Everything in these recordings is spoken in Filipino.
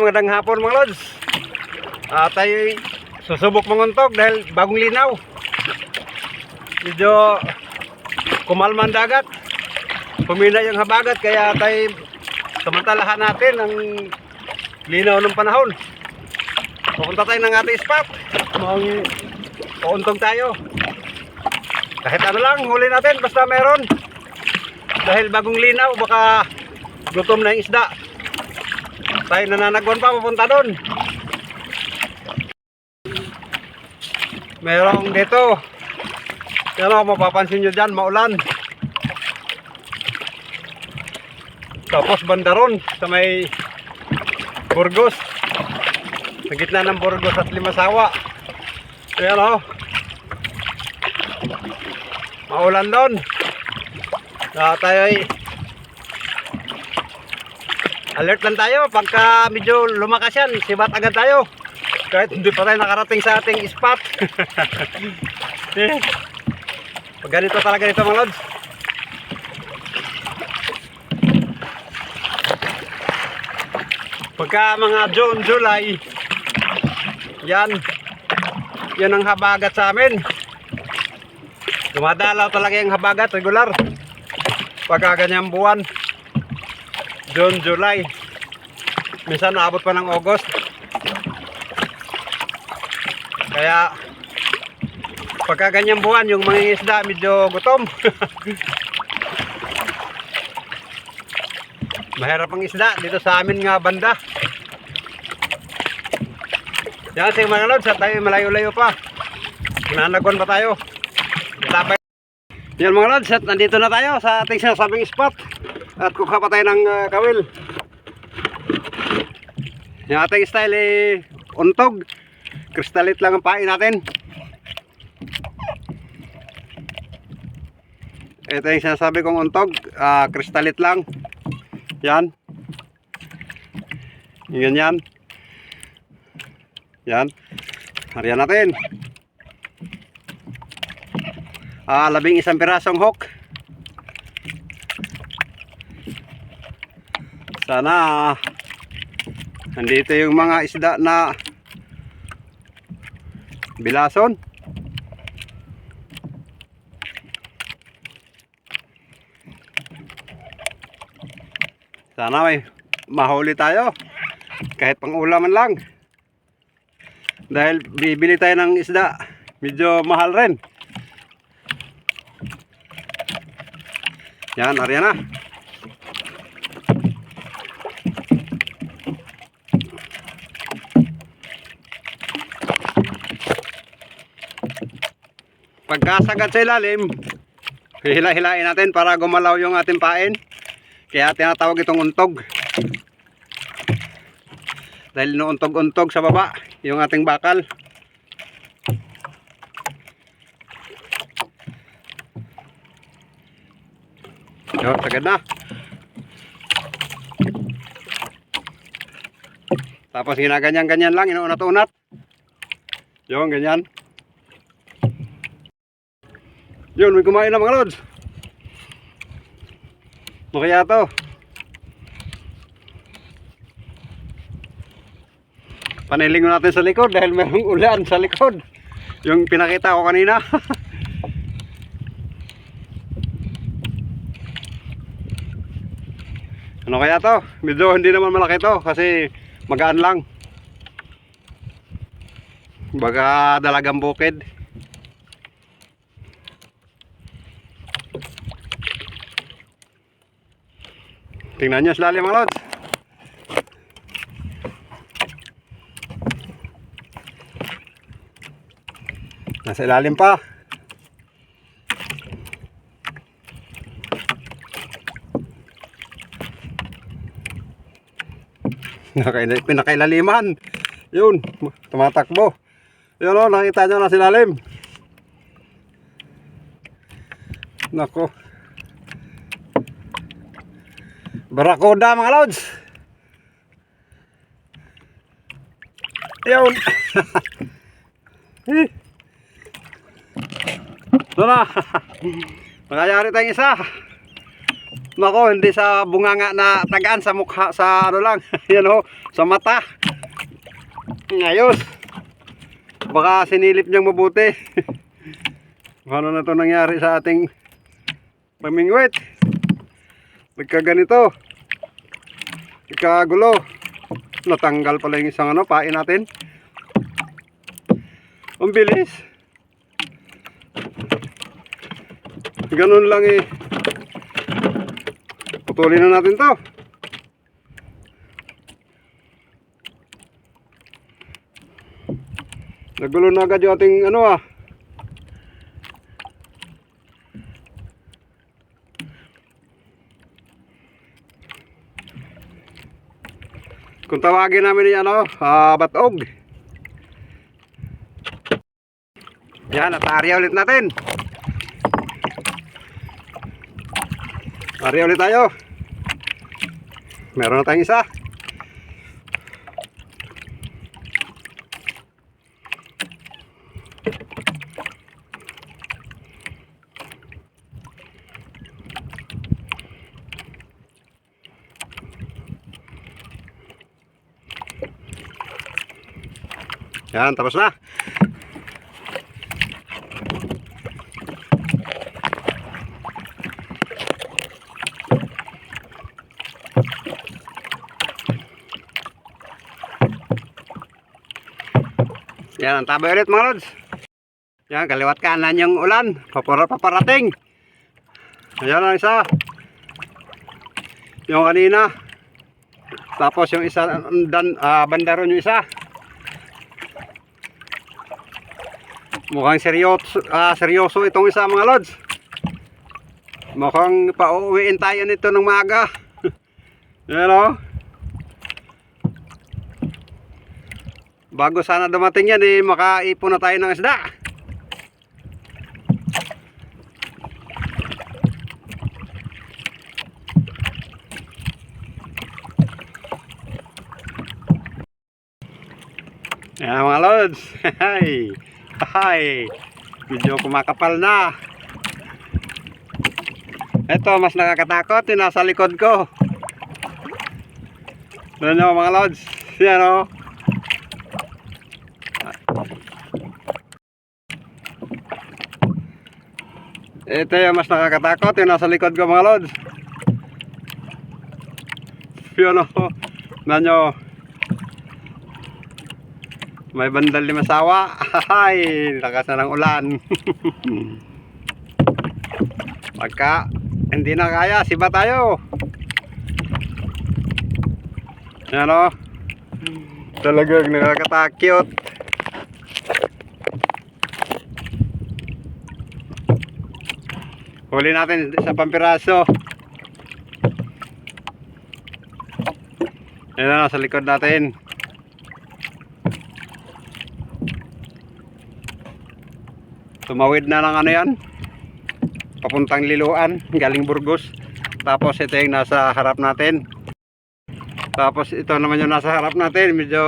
magandang hapon mga lods. Ah, tayo susubok manguntog dahil bagong linaw. Medyo kumalman dagat. Pumina yung habagat kaya tayo samantalahan natin ang linaw ng panahon. Pupunta tayo ng ating spot. Mang uuntog tayo. Kahit ano lang, huli natin basta meron. Dahil bagong linaw, baka gutom na yung isda. Tayo nananagwan pa papunta doon. Merong dito. Yan o, mapapansin nyo dyan, maulan. Tapos bandaron sa may Burgos. Sa gitna ng Burgos at Limasawa. Ayan o. Maulan doon. Ah, tayo ay alert lang tayo pagka medyo lumakas yan sibat agad tayo. Kahit hindi pa tayo nakarating sa ating spot. Eh, pag ganito talaga dito mga lods. Pagka mga June, July yan yan ang habagat sa amin. Dumadalaw talaga yung habagat regular. Pagka ganyang buwan June, July. Minsan naabot pa ng August. Kaya pagka ganyang buwan yung mga isda medyo gutom. Mahirap ang isda dito sa amin nga banda. Yan sige mga lods, tayo malayo-layo pa. Nanagwan pa tayo. Tapay. Yan mga lods, nandito na tayo sa ating sinasabing spot. At kukuha pa tayo ng uh, kawil. Yung ating style eh, untog. Kristalit lang ang pain natin. Ito yung sinasabi kong untog. ah kristalit lang. Yan. Yan yan. Yan. Hariyan natin. Ah, labing isang pirasong hook. Sana nandito yung mga isda na bilason. Sana may mahuli tayo. Kahit pang ulaman lang. Dahil bibili tayo ng isda. Medyo mahal rin. Yan, ariyan pagkasagad sa ilalim hila-hilain natin para gumalaw yung ating pain. Kaya tinatawag itong untog. Dahil nuuntog-untog sa baba yung ating bakal. Yun, sagad na. Tapos ginaganyan-ganyan lang inuunat-unat. Yun, ganyan yun, may kumain na mga lods. Ano kaya to? Panilingon natin sa likod dahil mayroong ulan sa likod. Yung pinakita ko kanina. ano kaya to? Medyo hindi naman malaki to kasi magaan lang. Baga dalagang bukid. Tingnan nyo sa lalim mga lods. Nasa ilalim pa. Nakaila- Pinakailaliman. Yun, tumatakbo. Yun o, nakita nyo na sa ilalim. Nako. Barakuda mga lods. Yun. Ito na. Nakayari tayong isa. Nako, hindi sa bunganga na tagaan sa mukha, sa ano lang, yan o, sa mata. Ayos. Baka sinilip niyang mabuti. ano na to nangyari sa ating pamingwit? Nagkaganito. Nagkagulo. Natanggal pala yung isang ano, pain natin. Ang bilis. Ganun lang eh. Putulin na natin to. Nagulo na agad yung ating ano ah. Kung tawagin namin yung ano, ah, batog. Yan, at-area ulit natin. Area ulit tayo. Meron na tayong isa. Yan, tapos na. Yan, ang tabay ulit mga lods. Yan, kaliwat kanan yung ulan. Papara paparating. Ayan ang isa. Yung kanina. Tapos yung isa, dan, ah, banda ron yung isa. Mukhang seryoso, ah, seryoso itong isa mga lods. Mukhang pauwiin tayo nito ng maga. Yan o. Bago sana dumating yan, eh, makaipon na tayo ng isda. Yan mga lods. Hay. Hay. Medyo kumakapal na. Ito, mas nakakatakot. Yung nasa likod ko. Ano nyo mga lods? Yan o. Ito yung mas nakakatakot. Yung nasa likod ko mga lods. Yun o. Nanyo. May bandal lima sawa. Ay, lakas na ng ulan. Pagka hindi na kaya, siba tayo. Yan o. Talagang nakakatakot. Huli natin sa pampiraso. Yan na, sa likod natin. Tumawid na ng ano yan. Papuntang Liluan, galing Burgos. Tapos ito yung nasa harap natin. Tapos ito naman yung nasa harap natin. Medyo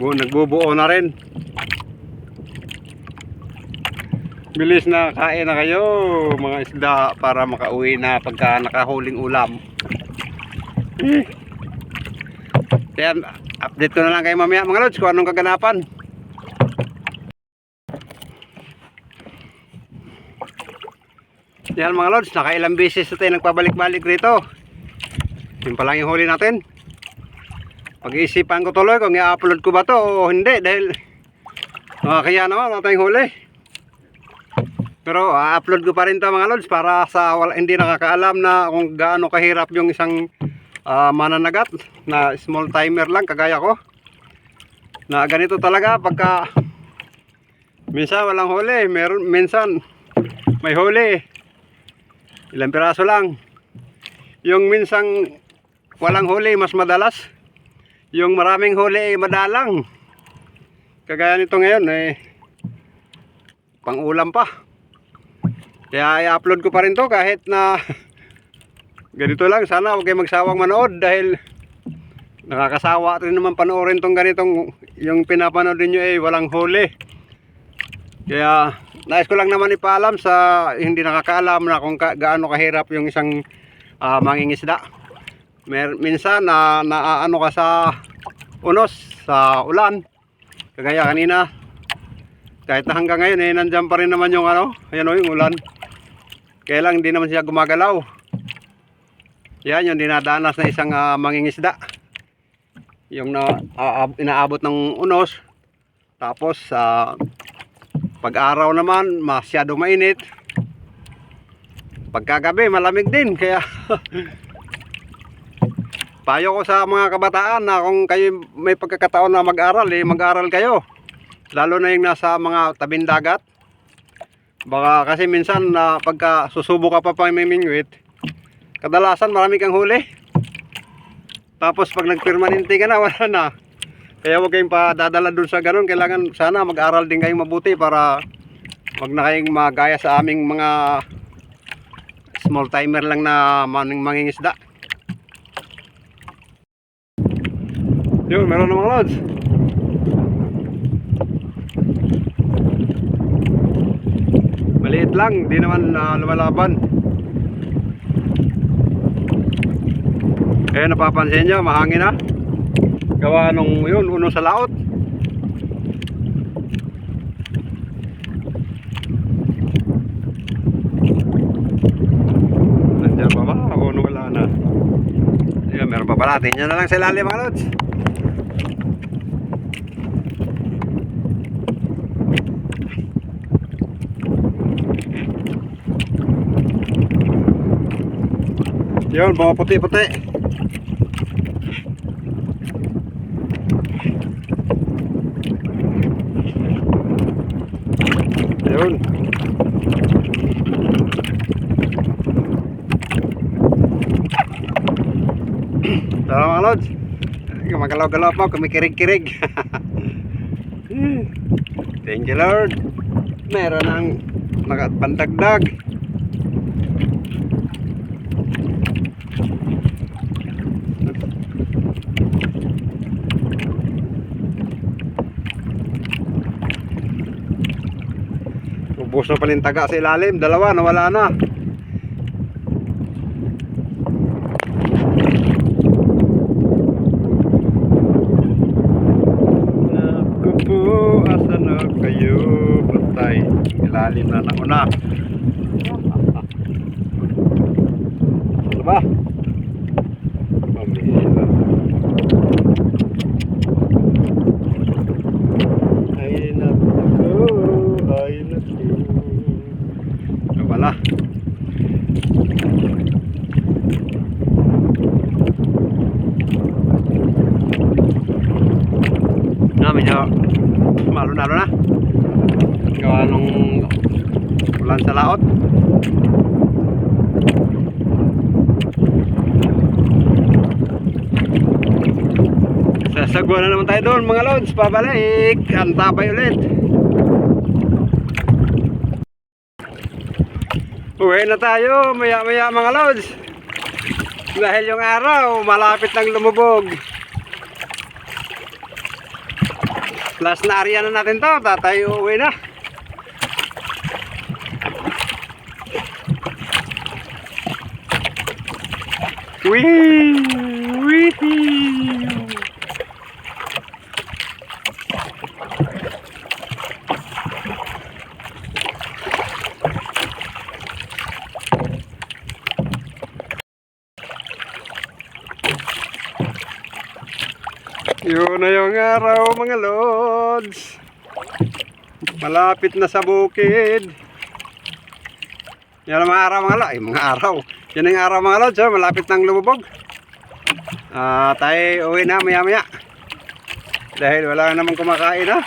bu nagbubuo na rin. Bilis na kain na kayo mga isda para makauwi na pagka nakahuling ulam. Eh. Kaya update ko na lang kayo mamaya mga lods kung anong kaganapan. Yan mga lods, nakailang beses na tayo nagpabalik-balik rito. Yun pa lang yung huli natin. Pag-iisipan ko tuloy kung i-upload ko ba to o hindi dahil uh, kaya naman wala tayong huli. Pero i-upload ko pa rin to mga lods para sa wala, hindi nakakaalam na kung gaano kahirap yung isang ah, mananagat na small timer lang kagaya ko. Na ganito talaga pagka minsan walang huli, meron minsan may huli. Ilang piraso lang. Yung minsang walang huli, mas madalas. Yung maraming huli, ay madalang. Kagaya nito ngayon, eh, pang ulam pa. Kaya i-upload ko pa rin to kahit na ganito lang. Sana huwag kayo magsawang manood dahil nakakasawa rin naman panoorin tong ganitong yung pinapanood niyo eh walang huli. Kaya nais ko lang naman ipaalam sa hindi nakakaalam na kung ka, gaano kahirap yung isang ah, mangingisda. Mer minsan na naaano ka sa unos sa ulan. Kagaya kanina. Kahit na hanggang ngayon eh nandiyan pa rin naman yung ano, ayan o yung ulan. Kaya lang hindi naman siya gumagalaw. Yan yung dinadanas na isang ah, mangingisda. Yung na aab- inaabot ng unos. Tapos sa pag-araw naman masyado mainit. Pagkagabi malamig din kaya payo ko sa mga kabataan na kung kayo may pagkakataon na mag-aral eh mag-aral kayo. Lalo na yung nasa mga tabing dagat. Baka kasi minsan na pagka susubo ka pa pamimingwit, kadalasan marami kang huli. Tapos pag nagpermanente ka na, wala na. Kaya huwag kayong padadala dun sa ganun. Kailangan sana mag-aral din kayong mabuti para wag na kayong magaya sa aming mga small timer lang na maning mangingisda. Yun, meron na mga lods. Maliit lang, di naman na lumalaban. Kaya napapansin nyo, mahangin na. Gawa nung yun, uno sa laot. Nandiyan pa ba? O ano wala na? Ayan, meron pa pala. Tingnan na lang sa ilalim mga lods. Yun, mga puti-puti. Yun. Tara mga lods. Gumagalaw-galaw pa, kumikirig-kirig. Thank you Lord. Meron ng nakapantagdag. Ubus na palintaga sa ilalim. Dalawa, nawala na. Ilalim na nauna. Ano ba? Pamisa. Ay naku, ay naku. Ano pala? Na, medyo malo-nalo na. Gawa nung ulan sa laot. Sasagwa na naman tayo doon mga lods. Pabalik. Antabay ulit. Uwi na tayo. Maya maya mga lods. Dahil yung araw malapit nang lumubog. Last na area na natin to. Tatay uwi na. Wee! Wee! Yun na yung araw mga lods. Malapit na sa bukid. Yan ang mga araw mga lods. Ay, mga araw. Yan ang araw mga lods. Oh. Malapit nang lumubog. Ah, tayo uwi na maya maya. Dahil wala namang kumakain ha.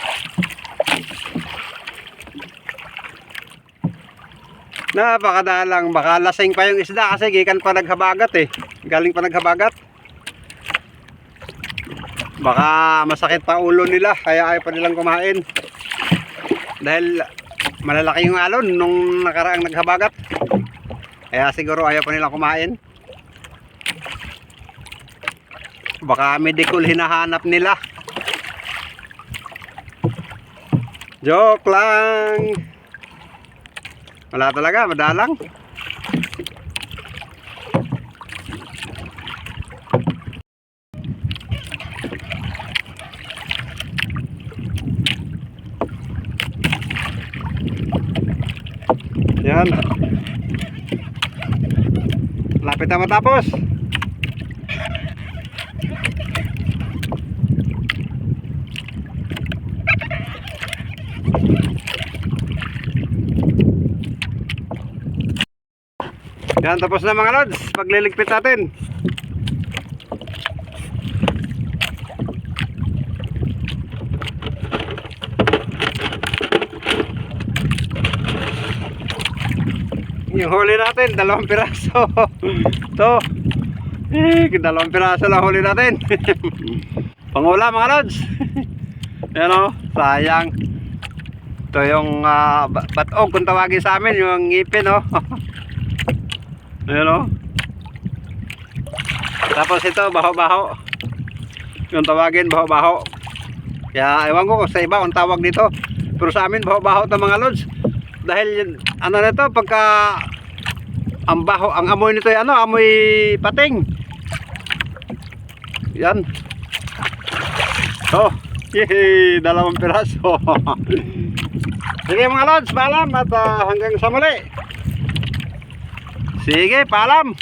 Napakadalang. Baka lasing pa yung isda kasi gikan pa naghabagat eh. Galing pa naghabagat. Baka masakit pa ulo nila kaya ayaw pa nilang kumain. Dahil malalaki yung alon nung nakaraang naghabagat. Kaya siguro ayaw pa nilang kumain. Baka medikul hinahanap nila. Joke lang. Wala talaga, madalang. Yan. Lapit na matapos. Yan, tapos na mga lods. Pagliligpit natin. Yung huli natin, dalawang piraso. to. Eh, dalawang piraso lang huli natin. Pangula mga lods. Yan o, sayang. Ito yung uh, batog kung tawagin sa amin, yung ngipin o. Ayan o. Tapos ito, baho-baho. Yung tawagin, baho-baho. Kaya ewan ko kung sa iba ang tawag dito. Pero sa amin, baho-baho ito mga lods. Dahil ano nito, pagka ang baho, ang amoy nito, ano, amoy pating. Yan. Oh, yay, dalawang piraso. Sige mga lods, paalam at ah, hanggang sa muli. Sige, paalam.